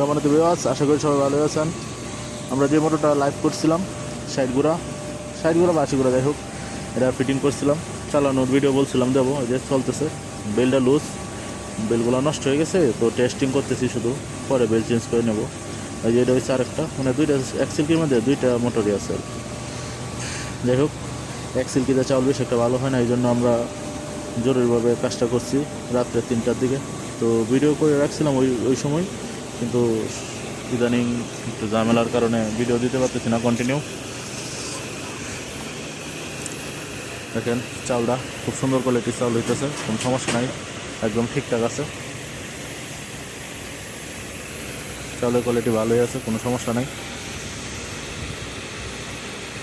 সম্মানিত বিবাস আশা করি সবাই ভালো আছেন। আমরা যে মোটরটা লাইভ করছিলাম সাইড গুঁড়া সাইড গুঁড়া বা আশি গুঁড়া যাই হোক, এটা ফিটিং করছিলাম। চালানোর ভিডিও বলছিলাম দেবো এই যে চলতেছে। বেলটা লুজ বেলগুলো নষ্ট হয়ে গেছে, তো টেস্টিং করতেছি শুধু। পরে বেল চেঞ্জ করে নেব। এই যে এটা হচ্ছে আরেকটা মানে দুইটা, এক সিল্কির মধ্যে দুইটা মোটরই আছে যাই হোক, এক সিল্কিতে চাউল বেশ একটা ভালো হয় না, এই জন্য আমরা জরুরিভাবে কাজটা করছি রাত্রে তিনটার দিকে। তো ভিডিও করে রাখছিলাম ওই ওই সময়। কিন্তু ইদানিং একটু ঝামেলার কারণে ভিডিও দিতে পারতেছি না কন্টিনিউ দেখেন, চালটা খুব সুন্দর কোয়ালিটির চাউল হইতেছে, কোনো সমস্যা নাই, একদম ঠিকঠাক আছে। চাউলের কোয়ালিটি ভালোই আছে, কোনো সমস্যা নাই।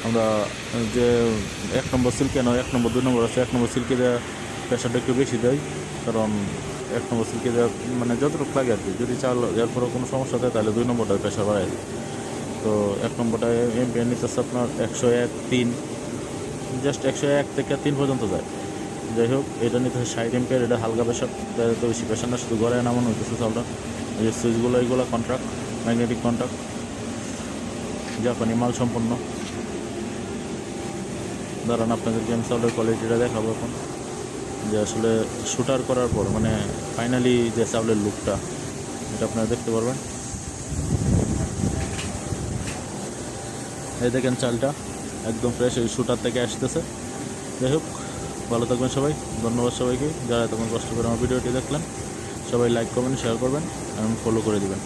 আমরা যে এক নম্বর সিল্কে নয় এক নম্বর, দুই নম্বর আছে, এক নম্বর সিল্কে দেওয়া প্রেশারটা একটু বেশি দেয়, কারণ এক নম্বর সিল্কে দেওয়া মানে যতটুকু লাগে আর কি। যদি চাল এরপরে কোনো সমস্যা দেয় তাহলে দুই নম্বরটায় প্রেশার বাড়ায়। তো এক নম্বরটায় এমপিএন নিতেছে আপনার একশো এক তিন। জাস্ট একশো এক থেকে তিন পর্যন্ত যায়। যাই হোক, এটা নিতে হয় ষাট এমপিয়ার এটা হালকা প্রেশার তো বেশি প্রেশার না, শুধু ঘরে নামানো হইতেছে চালটা। এই যে সুইচগুলো, এইগুলো কন্ট্রাক্ট ম্যাগনেটিক কন্ট্রাক্ট জাপানি মাল সম্পন্ন দাঁড়ান, আপনাদেরকে আমি চাউলের কোয়ালিটিটা দেখাবো এখন। যে আসলে শুটার করার পর মানে ফাইনালি যে চাউলের লুকটা এটা আপনারা দেখতে পারবেন। এই দেখেন চালটা, একদম ফ্রেশ এই শুটার থেকে আসতেছে। যাই হোক, ভালো থাকবেন সবাই, ধন্যবাদ সবাইকে। যারা তখন কষ্ট করে আমার ভিডিওটি দেখলেন, সবাই লাইক করবেন শেয়ার করবেন এবং ফলো করে দিবেন।